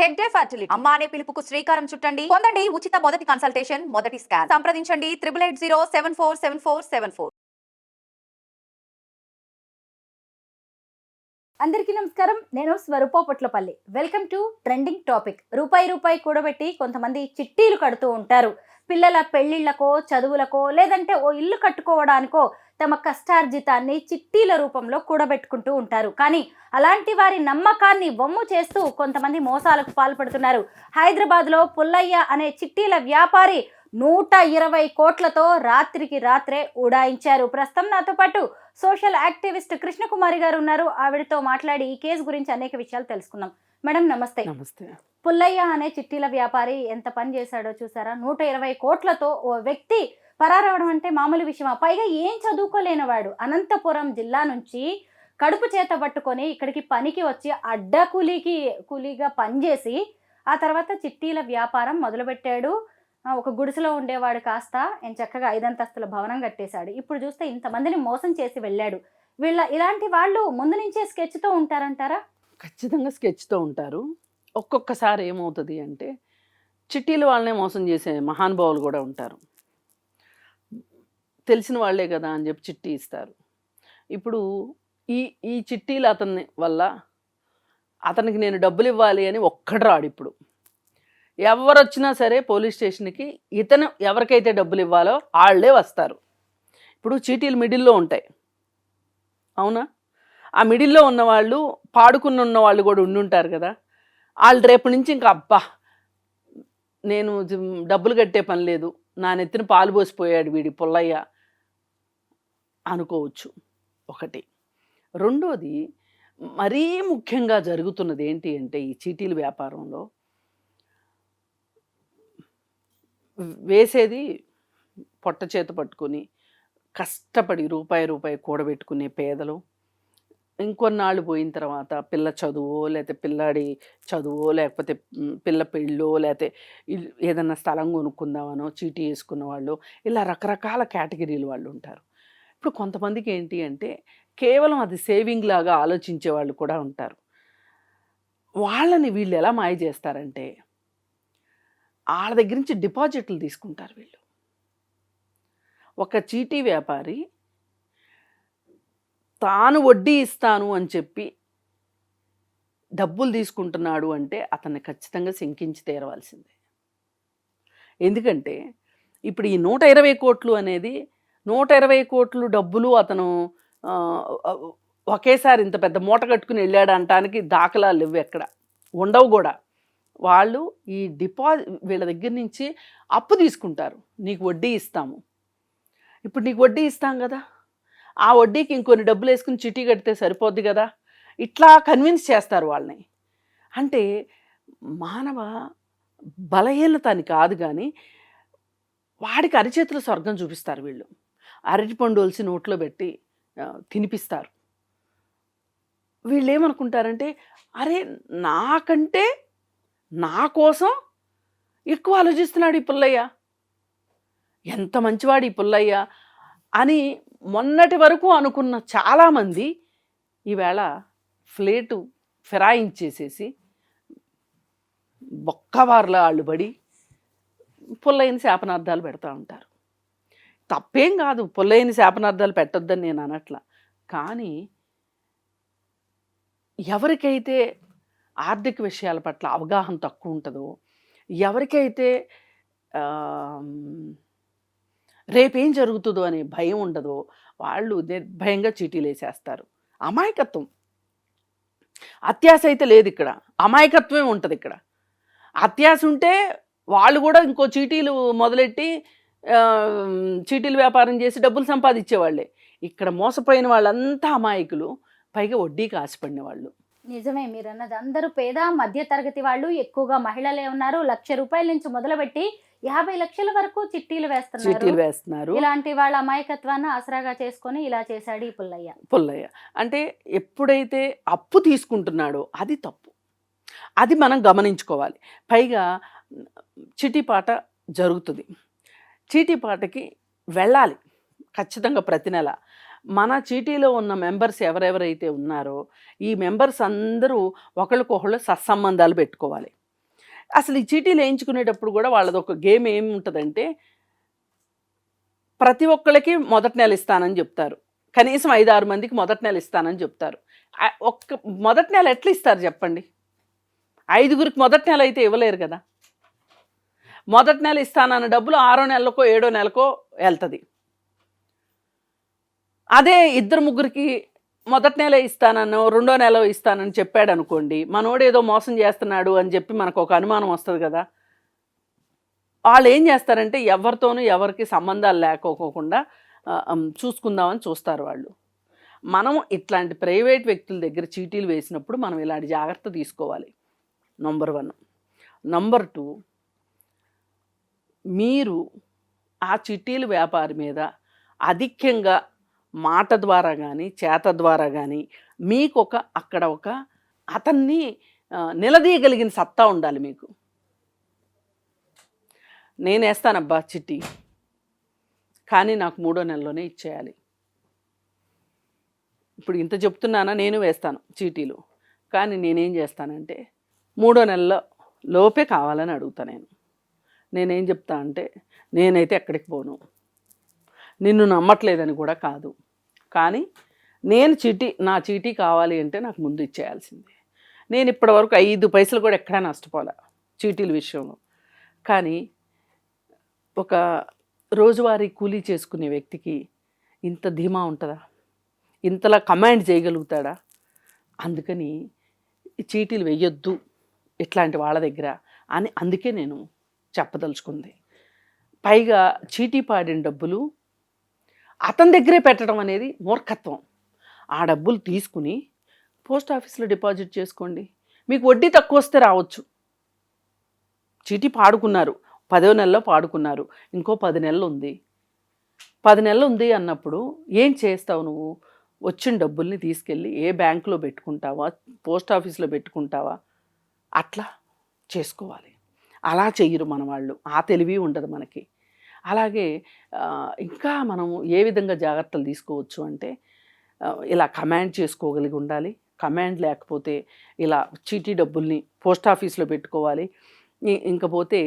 Head day fertility అమ్మ అనే పిలుపుకు శ్రీకారం చుట్టండి. పొందండి ఉచిత మొదటి కన్సల్టేషన్ మొదటి స్కాన్ సంప్రదించండి triple eight zero seven four seven four seven four అందరికీ నమస్కారం. నేను Swarupa Potlapalli. Welcome to trending topic రూపాయి రూపాయి కూడబెట్టి కొంతమంది చిట్టీలు కడుతూ ఉంటారు. పిల్లల పెళ్ళిళ్ళకో చదువులకో లేదంటే ఓ ఇల్లు కట్టుకోవడానికో తమ కష్టార్జితాన్ని చిట్టీల రూపంలో కూడబెట్టుకుంటూ ఉంటారు. కానీ అలాంటి వారి నమ్మకాన్ని వమ్ము చేస్తూ కొంతమంది మోసాలకు పాల్పడుతున్నారు. హైదరాబాద్లో పుల్లయ్య అనే చిట్టీల వ్యాపారి నూట ఇరవై కోట్లతో రాత్రికి రాత్రే ఉడాయించారు ప్రస్తుతం నాతో పాటు సోషల్ యాక్టివిస్ట్ కృష్ణకుమారి గారు ఉన్నారు. ఆవిడతో మాట్లాడి ఈ కేసు గురించి అనేక విషయాలు తెలుసుకుందాం. మేడం నమస్తే. నమస్తే. పుల్లయ్య అనే చిట్టీల వ్యాపారి ఎంత పని చేశాడో చూసారా? నూట ఇరవై కోట్లతో ఓ వ్యక్తి పరారవడం అంటే మామూలు విషయమా? పైగా ఏం చదువుకోలేనివాడు. అనంతపురం జిల్లా నుంచి కడుపు చేత పట్టుకొని ఇక్కడికి పనికి వచ్చి అడ్డ కూలీకి కూలీగా పనిచేసి ఆ తర్వాత చిట్టీల వ్యాపారం మొదలుపెట్టాడు. ఒక గుడిసెలో ఉండేవాడు కాస్త ఆయన చక్కగా ఐదంతస్తుల భవనం కట్టేశాడు. ఇప్పుడు చూస్తే ఇంతమందిని మోసం చేసి వెళ్ళాడు. వీళ్ళ ఇలాంటి వాళ్ళు ముందు నుంచే స్కెచ్తో ఉంటారంటారా? ఖచ్చితంగా స్కెచ్తో ఉంటారు. ఒక్కొక్కసారి ఏమవుతుంది అంటే చిట్టీలు వాళ్ళనే మోసం చేసే మహానుభావులు కూడా ఉంటారు. తెలిసిన వాళ్ళే కదా అని చెప్పి చిట్టి ఇస్తారు. ఇప్పుడు ఈ ఈ చిట్టీలు అతన్ని వల్ల అతనికి నేను డబ్బులు ఇవ్వాలి అని ఒక్కడు రాడు ఇప్పుడు. ఎవరు వచ్చినా సరే పోలీస్ స్టేషన్కి ఇతను ఎవరికైతే డబ్బులు ఇవ్వాలో వాళ్ళే వస్తారు. ఇప్పుడు చీటీలు మిడిల్లో ఉంటాయి. అవునా? ఆ మిడిల్లో ఉన్నవాళ్ళు పాడుకుని ఉన్న వాళ్ళు కూడా ఉండుంటారు కదా. వాళ్ళు రేపు నుంచి ఇంకా అబ్బా! నేను డబ్బులు కట్టే పని లేదు. నా నెత్తిన పాలు పోసిపోయాడు వీడి పుల్లయ్య. అనుకోవచ్చు. ఒకటి. రెండోది మరీ ముఖ్యంగా జరుగుతున్నది ఏంటి అంటే ఈ చీటీల వ్యాపారంలో వేసేది పొట్ట చేత పట్టుకొని కష్టపడి రూపాయి రూపాయి కూడబెట్టుకునే పేదలు ఇంకొన్నాళ్ళు పోయిన తర్వాత పిల్ల చదువో లేకపోతే పిల్లాడి చదువో లేకపోతే పిల్ల పెళ్ళో లేకపోతే ఏదైనా ఏదన్నా స్థలం కొనుక్కుందామనో చీటీ వేసుకున్న వాళ్ళు ఇలా రకరకాల కేటగిరీలు వాళ్ళు ఉంటారు. ఇప్పుడు కొంతమందికి ఏంటి అంటే కేవలం అది సేవింగ్ లాగా ఆలోచించే వాళ్ళు కూడా ఉంటారు. వాళ్ళని వీళ్ళు ఎలా మాయ చేస్తారంటే వాళ్ళ దగ్గర నుంచి డిపాజిట్లు తీసుకుంటారు వీళ్ళు. ఒక చీటీ వ్యాపారి తాను వడ్డీ ఇస్తాను అని చెప్పి డబ్బులు తీసుకుంటున్నాడు అంటే అతన్ని ఖచ్చితంగా శంకించి తీరవలసిందే. ఎందుకంటే ఇప్పుడు ఈ నూట ఇరవై కోట్లు అనేది నూట ఇరవై కోట్లు డబ్బులు అతను ఒకేసారి ఇంత పెద్ద మూట కట్టుకుని వెళ్ళాడు అనటానికి దాఖలాలు లేవు ఎక్కడ. ఉండవు కూడా. వాళ్ళు ఈ డిపాజిట్ వీళ్ళ దగ్గర నుంచి అప్పు తీసుకుంటారు. నీకు వడ్డీ ఇస్తాము. ఇప్పుడు నీకు వడ్డీ ఇస్తాం కదా. ఆ వడ్డీకి ఇంకొన్ని డబ్బులు వేసుకుని చిటీ కడితే సరిపోద్ది కదా. ఇట్లా కన్విన్స్ చేస్తారు వాళ్ళని. అంటే మానవ బలహీనత అని కాదు కానీ వాడికి అరిచేతులు స్వర్గం చూపిస్తారు వీళ్ళు. అరటిపండు ఒలిసి నోట్లో పెట్టి తినిపిస్తారు. వీళ్ళు ఏమనుకుంటారంటే అరే నాకంటే నా కోసం ఎక్కువ ఆలోచిస్తున్నాడు ఈ పుల్లయ్య. ఎంత మంచివాడు ఈ పుల్లయ్య అని మొన్నటి వరకు అనుకున్న చాలామంది ఈవేళ ఫ్లేటు ఫిరాయించేసేసి బొక్కవార్ల వాళ్ళు పడి పుల్లయ్యని శాపనార్థాలు పెడతా ఉంటారు. తప్పేం కాదు. పుల్లయ్యని శాపనార్థాలు పెట్టొద్దని నేను అనట్లా. కానీ ఎవరికైతే ఆర్థిక విషయాల పట్ల అవగాహన తక్కువ ఉంటుందో ఎవరికైతే రేపేం జరుగుతుందో అనే భయం ఉండదో వాళ్ళు నిర్భయంగా చీటీలు వేసేస్తారు. అమాయకత్వం. అత్యాశ అయితే లేదు ఇక్కడ. అమాయకత్వమే ఉంటుంది ఇక్కడ. అత్యాశ ఉంటే వాళ్ళు కూడా ఇంకో చీటీలు మొదలెట్టి చీటీలు వ్యాపారం చేసి డబ్బులు సంపాదించేవాళ్ళే. ఇక్కడ మోసపోయిన వాళ్ళంతా అమాయకులు పైగా వడ్డీకి ఆశపడిన వాళ్ళు. నిజమే మీరు అన్నది అందరూ పేద మధ్య తరగతి వాళ్ళు ఎక్కువగా మహిళలే ఉన్నారు. లక్ష రూపాయల నుంచి మొదలుపెట్టి యాభై లక్షల వరకు చిట్టీలు వేస్తున్నారు. చీటీలు వేస్తున్నారు. ఇలాంటి వాళ్ళ అమాయకత్వాన్ని ఆసరాగా చేసుకొని ఇలా చేశాడు ఈ పుల్లయ్య. పుల్లయ్య. అంటే ఎప్పుడైతే అప్పు తీసుకుంటున్నాడో అది తప్పు. అది మనం గమనించుకోవాలి. పైగా చిటీపాట జరుగుతుంది. చీటీపాటకి వెళ్ళాలి ఖచ్చితంగా ప్రతి నెల. మన చీటీలో ఉన్న మెంబర్స్ ఎవరెవరైతే ఉన్నారో ఈ మెంబర్స్ అందరూ ఒకళ్ళకొకళ్ళు సత్సంబంధాలు పెట్టుకోవాలి. అసలు ఈ చీటీలు వేయించుకునేటప్పుడు కూడా వాళ్ళది ఒక గేమ్ ఏముంటుందంటే ప్రతి ఒక్కళ్ళకి మొదటి నెల ఇస్తానని చెప్తారు. కనీసం ఐదు ఆరు మందికి మొదటి నెల ఇస్తానని చెప్తారు. ఒక్క మొదటి నెల ఎట్లా ఇస్తారు చెప్పండి? ఐదుగురికి మొదటి నెల అయితే ఇవ్వలేరు కదా. మొదటి నెల ఇస్తానన్న డబ్బులు ఆరో నెలకో ఏడో నెలకో వెళ్తుంది. అదే ఇద్దరు ముగ్గురికి మొదటి నెల ఇస్తానన్నో రెండో నెల ఇస్తానని చెప్పాడు అనుకోండి మనోడు ఏదో మోసం చేస్తున్నాడు అని చెప్పి మనకు ఒక అనుమానం వస్తుంది కదా. వాళ్ళు ఏం చేస్తారంటే ఎవరితోనూ ఎవరికి సంబంధాలు లేకోకుండా చూసుకుందామని చూస్తారు వాళ్ళు. మనం ఇట్లాంటి ప్రైవేట్ వ్యక్తుల దగ్గర చీటీలు వేసినప్పుడు మనం ఇలాంటి జాగ్రత్త తీసుకోవాలి. Number one. నంబర్ టూ మీరు ఆ చిట్టీల వ్యాపారి మీద అధిక్యంగా మాట ద్వారా కానీ చేత ద్వారా కానీ మీకు ఒక అక్కడ ఒక అతన్ని నిలదీయగలిగిన సత్తా ఉండాలి మీకు. నేను వేస్తానబ్బా చిట్టి. కానీ నాకు మూడో నెలలోనే ఇచ్చేయాలి. ఇప్పుడు ఇంత చెప్తున్నానా నేను వేస్తాను చీటీలు. కానీ నేనేం చేస్తానంటే మూడో నెలలో లోపే కావాలని అడుగుతా నేను. నేనేం చెప్తా అంటే నేనైతే ఎక్కడికి పోను. నిన్ను నమ్మట్లేదని కూడా కాదు. కానీ నేను చీటీ నా చీటీ కావాలి అంటే నాకు ముందు ఇచ్చేయాల్సిందే. నేను ఇప్పటివరకు ఐదు పైసలు కూడా ఎక్కడా నష్టపోలే చీటీల విషయంలో. కానీ ఒక రోజువారీ కూలీ చేసుకునే వ్యక్తికి ఇంత ధీమా ఉంటుందా? ఇంతలా కమాండ్ చేయగలుగుతాడా? అందుకని చీటీలు వేయొద్దు ఇట్లాంటి వాళ్ళ దగ్గర అని అందుకే నేను చెప్పదలుచుకుంది. పైగా చీటీ పాడిన డబ్బులు అతని దగ్గరే పెట్టడం అనేది మూర్ఖత్వం. ఆ డబ్బులు తీసుకుని పోస్ట్ ఆఫీస్లో డిపాజిట్ చేసుకోండి. మీకు వడ్డీ తక్కువ వస్తే రావచ్చు. చీటీ పాడుకున్నారు. పదో నెలలో పాడుకున్నారు. ఇంకో పది నెలలు ఉంది. పది నెలలు ఉంది అన్నప్పుడు ఏం చేస్తావు నువ్వు? వచ్చిన డబ్బుల్ని తీసుకెళ్ళి ఏ బ్యాంకులో పెట్టుకుంటావా? పోస్ట్ ఆఫీస్లో పెట్టుకుంటావా? అట్లా చేసుకోవాలి. అలా చెయ్యరు మన వాళ్ళు ఆ తెలివి ఉండదు మనకి. అలాగే ఇంకా మనం ఏ విధంగా జాగ్రత్తలు తీసుకోవచ్చు అంటే ఇలా కమాండ్ చేసుకోగలిగి ఉండాలి. కమాండ్ లేకపోతే ఇలా చీటీ డబ్బుల్ని పోస్ట్ ఆఫీస్లో పెట్టుకోవాలి. ఇంకపోతే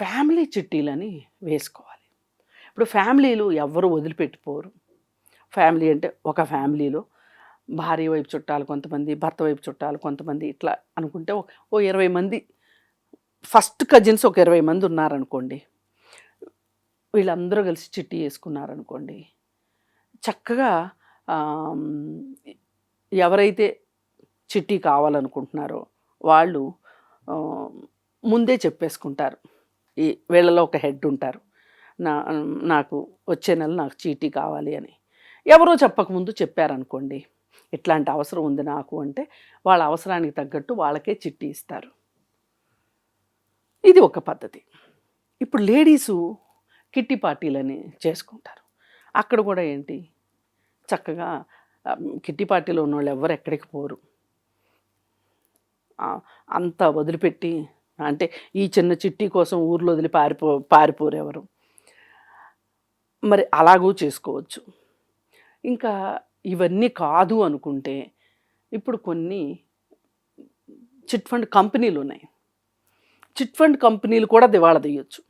ఫ్యామిలీ చిట్టీలని వేసుకోవాలి. ఇప్పుడు ఫ్యామిలీలు ఎవ్వరు వదిలిపెట్టిపోరు. ఫ్యామిలీ అంటే ఒక ఫ్యామిలీలో భార్య వైపు చుట్టాలు కొంతమంది భర్త వైపు చుట్టాలు కొంతమంది ఇట్లా అనుకుంటే ఓ ఇరవై మంది ఫస్ట్ కజిన్స్ ఒక ఇరవై మంది ఉన్నారనుకోండి. వీళ్ళందరూ కలిసి చిట్టి వేసుకున్నారనుకోండి. చక్కగా ఎవరైతే చిట్టి కావాలనుకుంటున్నారో వాళ్ళు ముందే చెప్పేసుకుంటారు. ఈ వీళ్ళలో ఒక హెడ్ ఉంటారు. నా నాకు వచ్చే నెల నాకు చీటీ కావాలి అని. ఎవరో చెప్పకముందు చెప్పారనుకోండి ఇట్లాంటి అవసరం ఉంది నాకు అంటే వాళ్ళ అవసరానికి తగ్గట్టు వాళ్ళకే చిట్టి ఇస్తారు. ఇది ఒక పద్ధతి. ఇప్పుడు లేడీసు కిట్టి పార్టీలని చేసుకుంటారు. అక్కడ కూడా ఏంటి? చక్కగా కిట్టి పార్టీలో ఉన్న వాళ్ళు ఎవరు ఎక్కడికి పోరు. అంతా వదిలిపెట్టి అంటే ఈ చిన్న చిట్టి కోసం ఊర్లో వదిలి పారిపో పారిపోరెవరు. మరి అలాగూ చేసుకోవచ్చు. ఇంకా ఇవన్నీ కాదు అనుకుంటే ఇప్పుడు కొన్ని చిట్ ఫండ్ కంపెనీలు ఉన్నాయి చిట్ ఫండ్ కంపెనీలు కూడా దివాళా తీయొచ్చు.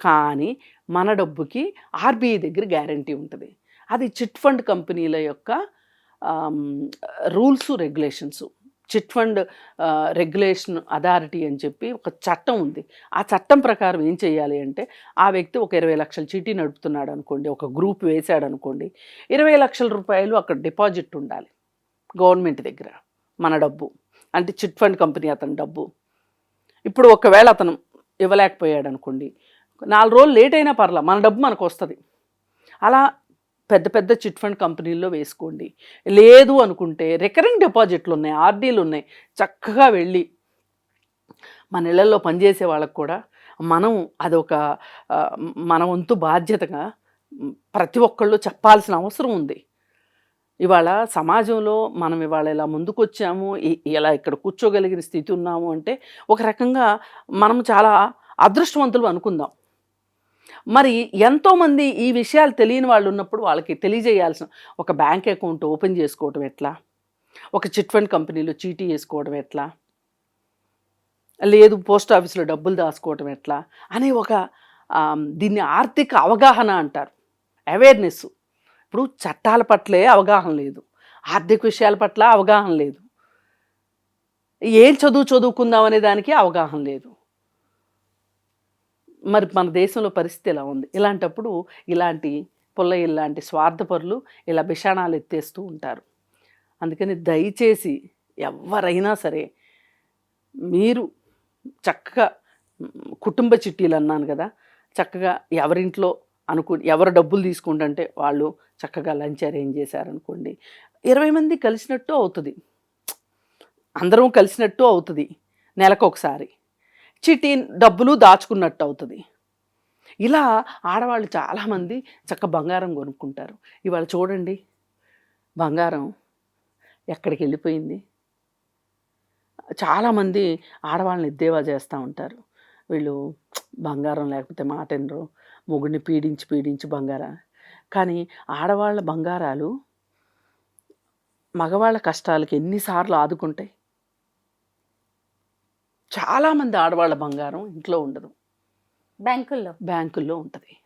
కానీ మన డబ్బుకి ఆర్బీఐ దగ్గర గ్యారంటీ ఉంటుంది. అది చిట్ ఫండ్ కంపెనీల యొక్క rules regulations. Chit fund regulation authority అని చెప్పి ఒక చట్టం ఉంది. ఆ చట్టం ప్రకారం ఏం చేయాలి అంటే ఆ వ్యక్తి ఒక ఇరవై లక్షల చీటీ నడుపుతున్నాడు అనుకోండి ఒక గ్రూప్ వేశాడు అనుకోండి ఇరవై లక్షల రూపాయలు అక్కడ డిపాజిట్ ఉండాలి. గవర్నమెంట్ దగ్గర మన డబ్బు. అంటే చిట్ ఫండ్ కంపెనీ అతని డబ్బు. ఇప్పుడు ఒకవేళ అతను ఇవ్వలేకపోయాడు అనుకోండి నాలుగు రోజులు లేట్ అయినా పర్లా మన డబ్బు మనకు వస్తుంది. అలా పెద్ద పెద్ద చిట్ ఫండ్ కంపెనీల్లో వేసుకోండి. లేదు అనుకుంటే రికరింగ్ డిపాజిట్లు ఉన్నాయి ఆర్డీలు ఉన్నాయి చక్కగా వెళ్ళి మన ఇళ్ళలో పనిచేసే వాళ్ళకు కూడా మనం అదొక మన వంతు బాధ్యతగా ప్రతి ఒక్కళ్ళు చెప్పాల్సిన అవసరం ఉంది. ఇవాళ సమాజంలో మనం ఇవాళ ఇలా ముందుకొచ్చాము ఇలా ఇక్కడ కూర్చోగలిగిన స్థితి ఉన్నాము అంటే ఒక రకంగా మనం చాలా అదృష్టవంతులు అనుకుందాం. మరి ఎంతోమంది ఈ విషయాలు తెలియని వాళ్ళు ఉన్నప్పుడు వాళ్ళకి తెలియజేయాల్సిన ఒక బ్యాంక్ అకౌంట్ ఓపెన్ చేసుకోవటం ఎట్లా? ఒక చిట్ ఫండ్ కంపెనీలో చీటీ వేసుకోవడం ఎట్లా? లేదు పోస్ట్ ఆఫీస్లో డబ్బులు దాచుకోవటం ఎట్లా? అనే ఒక దీన్ని ఆర్థిక అవగాహన అంటారు. అవేర్నెస్ ఇప్పుడు చట్టాల పట్లే అవగాహన లేదు. ఆర్థిక విషయాల పట్ల అవగాహన లేదు. ఏం చదువు చదువుకుందాం అనే దానికి అవగాహన లేదు. మరి మన దేశంలో పరిస్థితి ఎలా ఉంది? ఇలాంటప్పుడు ఇలాంటి పుల్లయ్య ఇలాంటి స్వార్థపరులు ఇలా బిషాణాలు ఎత్తేస్తూ ఉంటారు. అందుకని దయచేసి ఎవరైనా సరే మీరు చక్కగా కుటుంబ చిట్టీలు అన్నాను కదా చక్కగా ఎవరింట్లో అనుకు ఎవరు డబ్బులు తీసుకుంటుంటే వాళ్ళు చక్కగా లంచ్ అరేంజ్ చేశారనుకోండి. ఇరవై మంది కలిసినట్టు అవుతుంది. అందరం కలిసినట్టు అవుతుంది. నెలకు ఒకసారి చిట్టి డబ్బులు దాచుకున్నట్టు అవుతుంది. ఇలా ఆడవాళ్ళు చాలామంది చక్క బంగారం కొనుక్కుంటారు. ఇవాళ చూడండి. బంగారం ఎక్కడికి వెళ్ళిపోయింది? చాలామంది ఆడవాళ్ళని ఎద్దేవా చేస్తూ ఉంటారు. వీళ్ళు బంగారం లేకపోతే మాట వినరు. మొగుడిని పీడించి పీడించి బంగారం. కానీ ఆడవాళ్ళ బంగారాలు మగవాళ్ళ కష్టాలకి ఎన్నిసార్లు ఆదుకుంటాయి. చాలామంది ఆడవాళ్ళ బంగారం ఇంట్లో ఉండదు. బ్యాంకుల్లో. బ్యాంకుల్లో ఉంటుంది.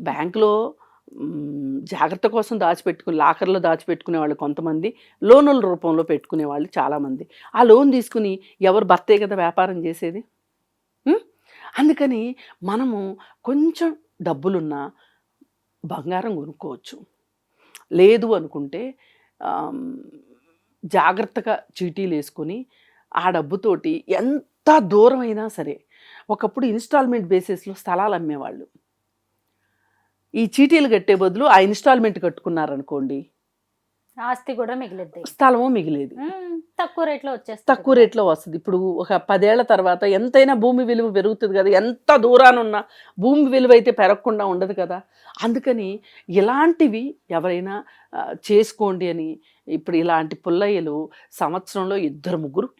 బ్యాంకులో జాగ్రత్త కోసం దాచిపెట్టుకుని లాకర్లో దాచిపెట్టుకునే వాళ్ళు కొంతమంది లోనుల రూపంలో పెట్టుకునే వాళ్ళు చాలామంది. ఆ లోన్ తీసుకుని ఎవరు భర్తే కదా వ్యాపారం చేసేది? అందుకని మనము కొంచెం డబ్బులున్నా బంగారం కొనుక్కోవచ్చు. లేదు అనుకుంటే జాగ్రత్తగా చీటీలు వేసుకొని ఆ డబ్బుతోటి ఎంత దూరం అయినా సరే ఒకప్పుడు ఇన్స్టాల్మెంట్ బేసిస్లో స్థలాలు అమ్మేవాళ్ళు. ఈ చీటీలు కట్టే బదులు ఆ ఇన్స్టాల్మెంట్ కట్టుకున్నారనుకోండి ఆస్తి కూడా మిగిలిద్ది. స్థలము మిగిలేది. తక్కువ రేట్లో వచ్చేస్తుంది తక్కువ రేట్లో వస్తుంది. ఇప్పుడు ఒక పదేళ్ళ తర్వాత ఎంతైనా భూమి విలువ పెరుగుతుంది కదా. ఎంత దూరాన ఉన్న భూమి విలువ అయితే పెరగకుండా ఉండదు కదా. అందుకని ఇలాంటివి ఎవరైనా చేసుకోండి అని ఇప్పుడు ఇలాంటి పుల్లయ్యలు సంవత్సరంలో ఇద్దరు ముగ్గురు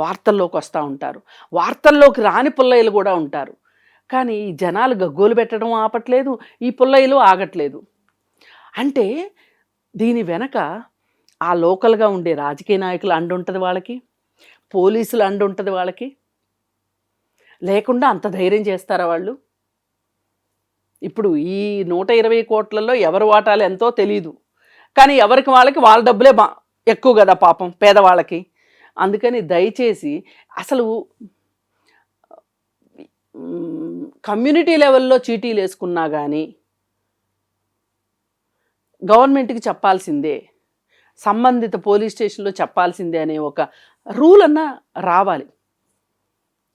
వార్తల్లోకి వస్తూ ఉంటారు. వార్తల్లోకి రాని పుల్లయ్యలు కూడా ఉంటారు. కానీ జనాలు గగ్గోలు పెట్టడం ఆపట్లేదు ఈ పుల్లయ్యలు ఆగట్లేదు. అంటే దీని వెనక ఆ లోకల్గా ఉండే రాజకీయ నాయకులు అండుంటుంది వాళ్ళకి పోలీసులు అండుంటుంది వాళ్ళకి. లేకుండా అంత ధైర్యం చేస్తారా వాళ్ళు? ఇప్పుడు ఈ నూట ఇరవై కోట్లలో ఎవరు వాటాలు ఎంతో తెలియదు కానీ ఎవరికి వాళ్ళకి వాళ్ళ డబ్బులే బా ఎక్కువ కదా పాపం పేదవాళ్ళకి. అందుకని దయచేసి అసలు కమ్యూనిటీ లెవెల్లో చీటీలు వేసుకున్నా కానీ గవర్నమెంట్కి చెప్పాల్సిందే సంబంధిత పోలీస్ స్టేషన్లో చెప్పాల్సిందే అనే ఒక రూల్ అన్న రావాలి.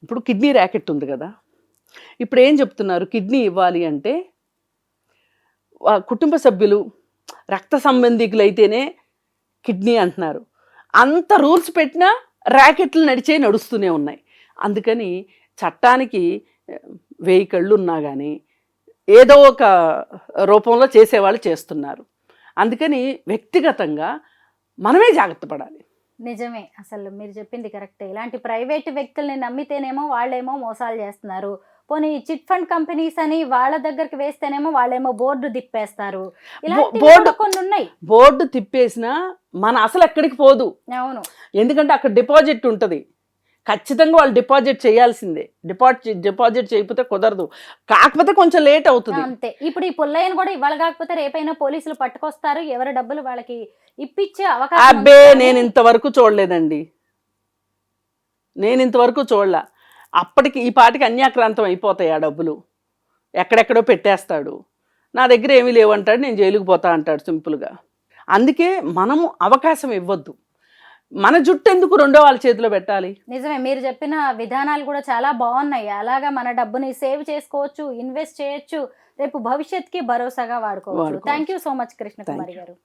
ఇప్పుడు కిడ్నీ ర్యాకెట్ ఉంది కదా ఇప్పుడు ఏం చెప్తున్నారు? కిడ్నీ ఇవ్వాలి అంటే కుటుంబ సభ్యులు రక్త సంబంధికులైతేనే కిడ్నీ అంటున్నారు. అంత రూల్స్ పెట్టినా ర్యాకెట్లు నడిచే నడుస్తూనే ఉన్నాయి. అందుకని చట్టానికి వెయ్యి కళ్ళు ఉన్నా కానీ ఏదో ఒక రూపంలో చేసేవాళ్ళు చేస్తున్నారు. అందుకని వ్యక్తిగతంగా మనమే జాగ్రత్త పడాలి. నిజమే. అసలు మీరు చెప్పింది కరెక్టే. ఇలాంటి ప్రైవేట్ వ్యక్తుల్ని నమ్మితేనేమో వాళ్ళేమో మోసాలు చేస్తున్నారు. పోనీ చిట్ ఫండ్ కంపెనీస్ అని వాళ్ళ దగ్గరికి వేస్తేనేమో వాళ్ళేమో బోర్డు తిప్పేస్తారు. బోర్డు- కొన్ని ఉన్నాయి. బోర్డు తిప్పేసినా మన అసలు ఎక్కడికి పోదు. అవును. ఎందుకంటే అక్కడ డిపాజిట్ ఉంటుంది. ఖచ్చితంగా వాళ్ళు డిపాజిట్ చేయాల్సిందే. డిపాజిట్ డిపాజిట్ చేయకపోతే కుదరదు. కాకపోతే కొంచెం లేట్ అవుతుంది. అంతే. ఇప్పుడు ఈ పుల్లయ్యను కూడా ఇవాళ కాకపోతే రేపైనా పోలీసులు పట్టుకొస్తారు. ఎవరి డబ్బులు వాళ్ళకి ఇప్పించే అవకాశం అబ్బే నేను ఇంతవరకు చూడలేదండి. నేను ఇంతవరకు చూడలే. అప్పటికి ఈ పాటికి అన్యాక్రాంతం అయిపోతాయి ఆ డబ్బులు. ఎక్కడెక్కడో పెట్టేస్తాడు. నా దగ్గర ఏమీ లేవంటాడు నేను జైలుకి పోతా అంటాడు సింపుల్గా. అందుకే మనము అవకాశం ఇవ్వద్దు. మన జుట్టు ఎందుకు రెండో వాళ్ళ చేతిలో పెట్టాలి నిజమే మీరు చెప్పిన విధానాలు కూడా చాలా బాగున్నాయి అలాగా మన డబ్బుని సేవ్ చేసుకోవచ్చు ఇన్వెస్ట్ చేయొచ్చు రేపు భవిష్యత్తుకి భరోసాగా వాడుకోవచ్చు. Thank you so much Krishna Kumari. Garu